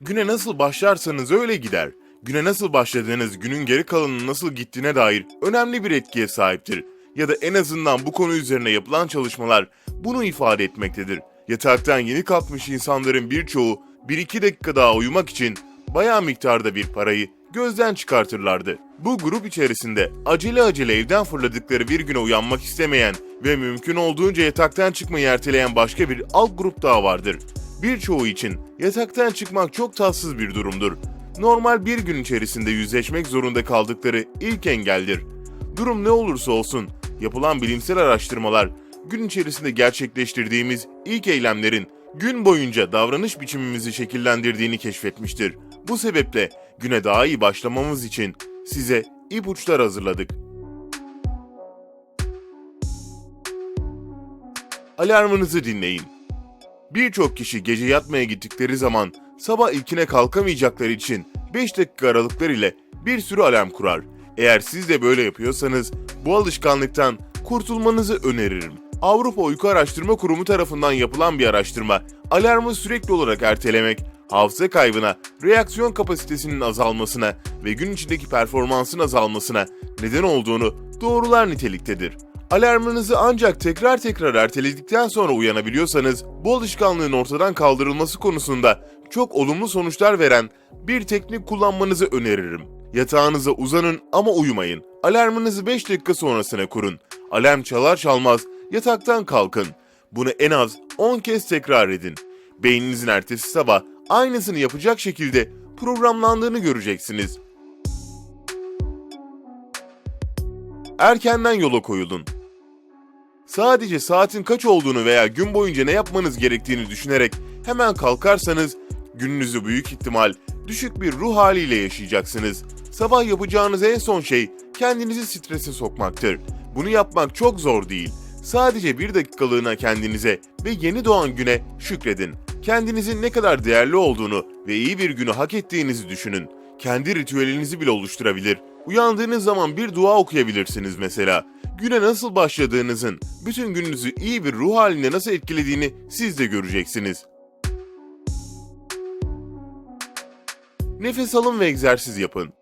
Güne nasıl başlarsanız öyle gider. Güne nasıl başladığınız günün geri kalanının nasıl gittiğine dair önemli bir etkiye sahiptir. Ya da en azından bu konu üzerine yapılan çalışmalar bunu ifade etmektedir. Yataktan yeni kalkmış insanların birçoğu 1-2 dakika daha uyumak için bayağı miktarda bir parayı gözden çıkartırlardı. Bu grup içerisinde acele acele evden fırladıkları bir güne uyanmak istemeyen ve mümkün olduğunca yataktan çıkmayı erteleyen başka bir alt grup daha vardır. Birçoğu için yataktan çıkmak çok tatsız bir durumdur. Normal bir gün içerisinde yüzleşmek zorunda kaldıkları ilk engeldir. Durum ne olursa olsun, yapılan bilimsel araştırmalar, gün içerisinde gerçekleştirdiğimiz ilk eylemlerin gün boyunca davranış biçimimizi şekillendirdiğini keşfetmiştir. Bu sebeple güne daha iyi başlamamız için size ipuçlar hazırladık. Alarmınızı dinleyin. Birçok kişi gece yatmaya gittikleri zaman sabah ilkine kalkamayacakları için 5 dakika aralıklar ile bir sürü alarm kurar. Eğer siz de böyle yapıyorsanız bu alışkanlıktan kurtulmanızı öneririm. Avrupa Uyku Araştırma Kurumu tarafından yapılan bir araştırma, alarmı sürekli olarak ertelemek, hafıza kaybına, reaksiyon kapasitesinin azalmasına ve gün içindeki performansın azalmasına neden olduğunu doğrular niteliktedir. Alarmınızı ancak tekrar tekrar erteledikten sonra uyanabiliyorsanız, bu alışkanlığın ortadan kaldırılması konusunda çok olumlu sonuçlar veren bir teknik kullanmanızı öneririm. Yatağınıza uzanın ama uyumayın. Alarmınızı 5 dakika sonrasına kurun. Alarm çalar çalmaz yataktan kalkın. Bunu en az 10 kez tekrar edin. Beyninizin ertesi sabah aynısını yapacak şekilde programlandığını göreceksiniz. Erkenden yola koyulun. Sadece saatin kaç olduğunu veya gün boyunca ne yapmanız gerektiğini düşünerek hemen kalkarsanız gününüzü büyük ihtimal düşük bir ruh haliyle yaşayacaksınız. Sabah yapacağınız en son şey kendinizi strese sokmaktır. Bunu yapmak çok zor değil. Sadece bir dakikalığına kendinize ve yeni doğan güne şükredin. Kendinizin ne kadar değerli olduğunu ve iyi bir günü hak ettiğinizi düşünün. Kendi ritüelinizi bile oluşturabilir. Uyandığınız zaman bir dua okuyabilirsiniz mesela. Güne nasıl başladığınızın bütün gününüzü iyi bir ruh haline nasıl etkilediğini siz de göreceksiniz. Nefes alın ve egzersiz yapın.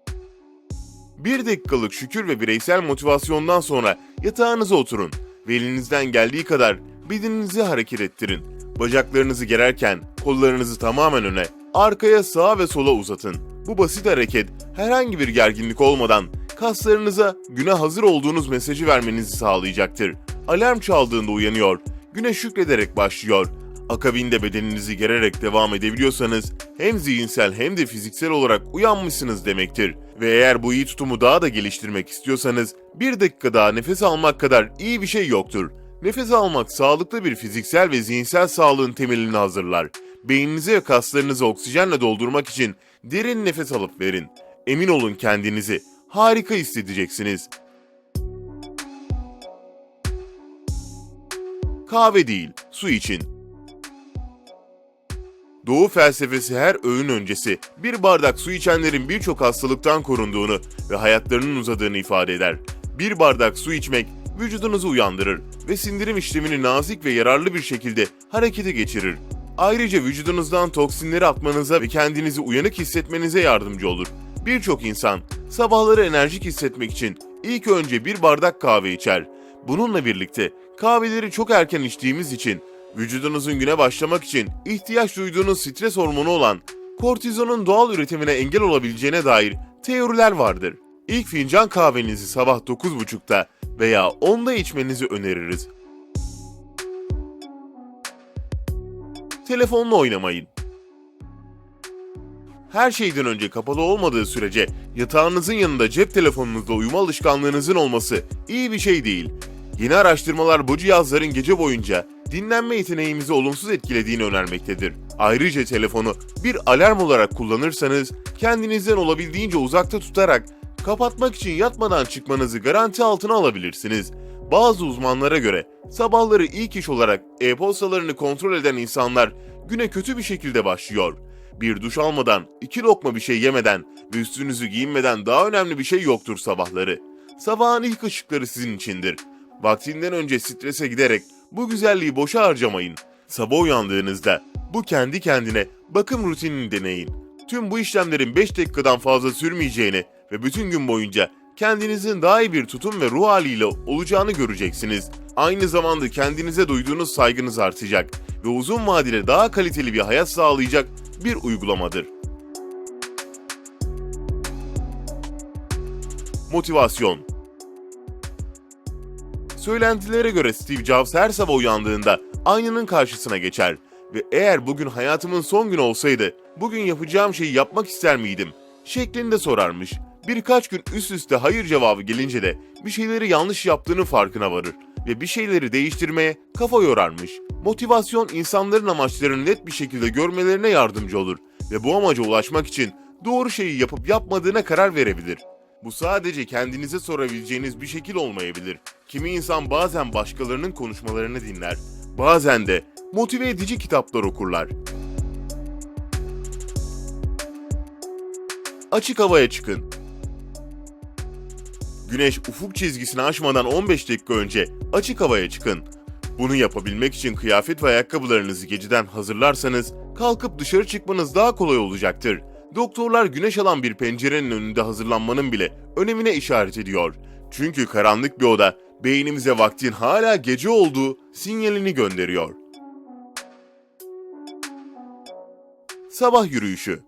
Bir dakikalık şükür ve bireysel motivasyondan sonra yatağınıza oturun ve elinizden geldiği kadar bedeninizi hareket ettirin. Bacaklarınızı gererken kollarınızı tamamen öne, arkaya sağa ve sola uzatın. Bu basit hareket herhangi bir gerginlik olmadan kaslarınıza güne hazır olduğunuz mesajı vermenizi sağlayacaktır. Alarm çaldığında uyanıyor, güne şükrederek başlıyor. Akabinde bedeninizi gererek devam edebiliyorsanız hem zihinsel hem de fiziksel olarak uyanmışsınız demektir. Ve eğer bu iyi tutumu daha da geliştirmek istiyorsanız bir dakika daha nefes almak kadar iyi bir şey yoktur. Nefes almak sağlıklı bir fiziksel ve zihinsel sağlığın temelini hazırlar. Beyninizi ve kaslarınızı oksijenle doldurmak için derin nefes alıp verin. Emin olun kendinizi harika hissedeceksiniz. Kahve değil, su için. Doğu felsefesi her öğün öncesi bir bardak su içenlerin birçok hastalıktan korunduğunu ve hayatlarının uzadığını ifade eder. Bir bardak su içmek vücudunuzu uyandırır ve sindirim işlemini nazik ve yararlı bir şekilde harekete geçirir. Ayrıca vücudunuzdan toksinleri atmanıza ve kendinizi uyanık hissetmenize yardımcı olur. Birçok insan sabahları enerjik hissetmek için ilk önce bir bardak kahve içer. Bununla birlikte kahveleri çok erken içtiğimiz için vücudunuzun güne başlamak için ihtiyaç duyduğunuz stres hormonu olan kortizonun doğal üretimine engel olabileceğine dair teoriler vardır. İlk fincan kahvenizi sabah 9.30'da veya 10'da içmenizi öneririz. Telefonla oynamayın. Her şeyden önce kapalı olmadığı sürece yatağınızın yanında cep telefonunuzla uyuma alışkanlığınızın olması iyi bir şey değil. Yeni araştırmalar bu cihazların gece boyunca dinlenme yeteneğimizi olumsuz etkilediğini önermektedir. Ayrıca telefonu bir alarm olarak kullanırsanız kendinizden olabildiğince uzakta tutarak kapatmak için yatmadan çıkmanızı garanti altına alabilirsiniz. Bazı uzmanlara göre sabahları ilk iş olarak e-postalarını kontrol eden insanlar güne kötü bir şekilde başlıyor. Bir duş almadan, iki lokma bir şey yemeden ve üstünüzü giyinmeden daha önemli bir şey yoktur sabahları. Sabahın ilk ışıkları sizin içindir. Vaktinden önce strese giderek Bu güzelliği boşa harcamayın. Sabah uyandığınızda bu kendi kendine bakım rutinini deneyin. Tüm bu işlemlerin 5 dakikadan fazla sürmeyeceğini ve bütün gün boyunca kendinizin daha iyi bir tutum ve ruh haliyle olacağını göreceksiniz. Aynı zamanda kendinize duyduğunuz saygınız artacak ve uzun vadede daha kaliteli bir hayat sağlayacak bir uygulamadır. Motivasyon Söylentilere göre Steve Jobs her sabah uyandığında aynanın karşısına geçer ve eğer bugün hayatımın son günü olsaydı bugün yapacağım şeyi yapmak ister miydim? şeklinde sorarmış. Birkaç gün üst üste hayır cevabı gelince de bir şeyleri yanlış yaptığını farkına varır ve bir şeyleri değiştirmeye kafa yorarmış. Motivasyon insanların amaçlarını net bir şekilde görmelerine yardımcı olur ve bu amaca ulaşmak için doğru şeyi yapıp yapmadığına karar verebilir. Bu sadece kendinize sorabileceğiniz bir şekil olmayabilir. Kimi insan bazen başkalarının konuşmalarını dinler, bazen de motive edici kitaplar okurlar. Açık havaya çıkın. Güneş ufuk çizgisini aşmadan 15 dakika önce açık havaya çıkın. Bunu yapabilmek için kıyafet ve ayakkabılarınızı geceden hazırlarsanız kalkıp dışarı çıkmanız daha kolay olacaktır. Doktorlar güneş alan bir pencerenin önünde hazırlanmanın bile önemine işaret ediyor. Çünkü karanlık bir oda beynimize vaktin hala gece olduğu sinyalini gönderiyor. Sabah yürüyüşü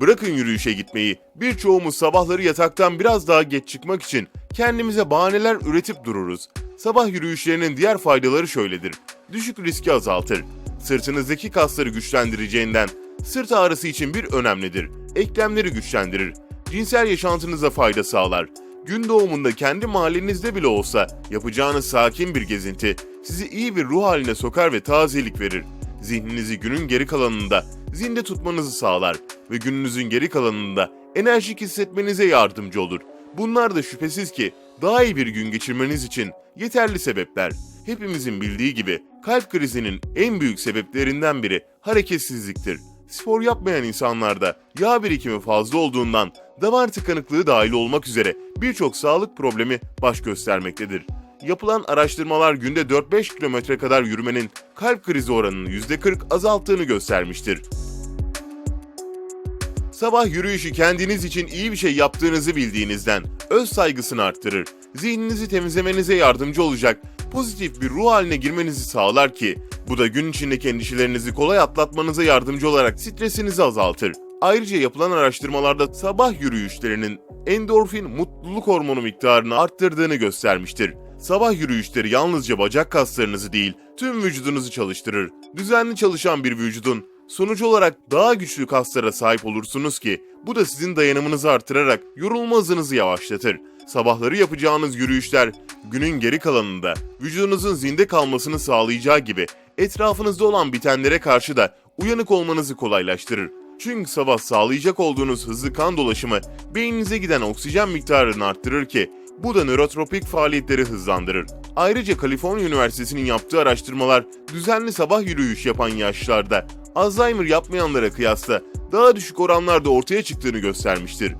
Bırakın yürüyüşe gitmeyi, birçoğumuz sabahları yataktan biraz daha geç çıkmak için kendimize bahaneler üretip dururuz. Sabah yürüyüşlerinin diğer faydaları şöyledir. Düşük riski azaltır. Sırtınızdaki kasları güçlendireceğinden sırt ağrısı için bir önemlidir. Eklemleri güçlendirir. Cinsel yaşantınıza fayda sağlar. Gün doğumunda kendi mahallenizde bile olsa yapacağınız sakin bir gezinti sizi iyi bir ruh haline sokar ve tazelik verir. Zihninizi günün geri kalanında zinde tutmanızı sağlar ve gününüzün geri kalanında enerjik hissetmenize yardımcı olur. Bunlar da şüphesiz ki daha iyi bir gün geçirmeniz için yeterli sebepler. Hepimizin bildiği gibi kalp krizinin en büyük sebeplerinden biri hareketsizliktir. Spor yapmayan insanlarda yağ birikimi fazla olduğundan damar tıkanıklığı dahil olmak üzere birçok sağlık problemi baş göstermektedir. Yapılan araştırmalar günde 4-5 kilometre kadar yürümenin kalp krizi oranını %40 azalttığını göstermiştir. Sabah yürüyüşü kendiniz için iyi bir şey yaptığınızı bildiğinizden öz saygısını arttırır. Zihninizi temizlemenize yardımcı olacak pozitif bir ruh haline girmenizi sağlar ki bu da gün içindeki endişelerinizi kolay atlatmanıza yardımcı olarak stresinizi azaltır. Ayrıca yapılan araştırmalarda sabah yürüyüşlerinin endorfin mutluluk hormonu miktarını arttırdığını göstermiştir. Sabah yürüyüşleri yalnızca bacak kaslarınızı değil, tüm vücudunuzu çalıştırır. Düzenli çalışan bir vücudun sonucu olarak daha güçlü kaslara sahip olursunuz ki bu da sizin dayanımınızı artırarak yorulma hızınızı yavaşlatır. Sabahları yapacağınız yürüyüşler günün geri kalanında vücudunuzun zinde kalmasını sağlayacağı gibi etrafınızda olan bitenlere karşı da uyanık olmanızı kolaylaştırır. Çünkü sabah sağlayacak olduğunuz hızlı kan dolaşımı beyninize giden oksijen miktarını arttırır ki bu da nörotropik faaliyetleri hızlandırır. Ayrıca Kaliforniya Üniversitesi'nin yaptığı araştırmalar düzenli sabah yürüyüş yapan yaşlarda Alzheimer yapmayanlara kıyasla daha düşük oranlarda ortaya çıktığını göstermiştir.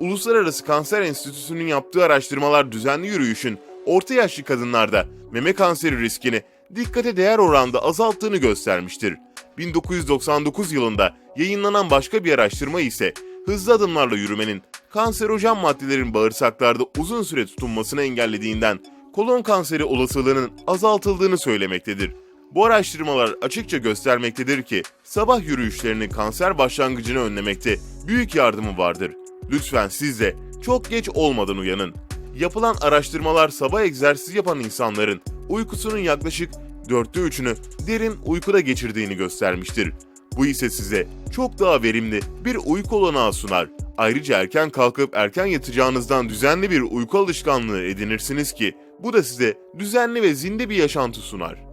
Uluslararası Kanser Enstitüsü'nün yaptığı araştırmalar düzenli yürüyüşün orta yaşlı kadınlarda meme kanseri riskini dikkate değer oranda azalttığını göstermiştir. 1999 yılında yayınlanan başka bir araştırma ise hızlı adımlarla yürümenin kanserojen maddelerin bağırsaklarda uzun süre tutunmasını engellediğinden kolon kanseri olasılığının azaltıldığını söylemektedir. Bu araştırmalar açıkça göstermektedir ki sabah yürüyüşlerinin kanser başlangıcını önlemekte büyük yardımı vardır. Lütfen siz de çok geç olmadan uyanın. Yapılan araştırmalar sabah egzersiz yapan insanların uykusunun yaklaşık dörtte üçünü derin uykuda geçirdiğini göstermiştir. Bu ise size çok daha verimli bir uyku olanağı sunar. Ayrıca erken kalkıp erken yatacağınızdan düzenli bir uyku alışkanlığı edinirsiniz ki bu da size düzenli ve zinde bir yaşantı sunar.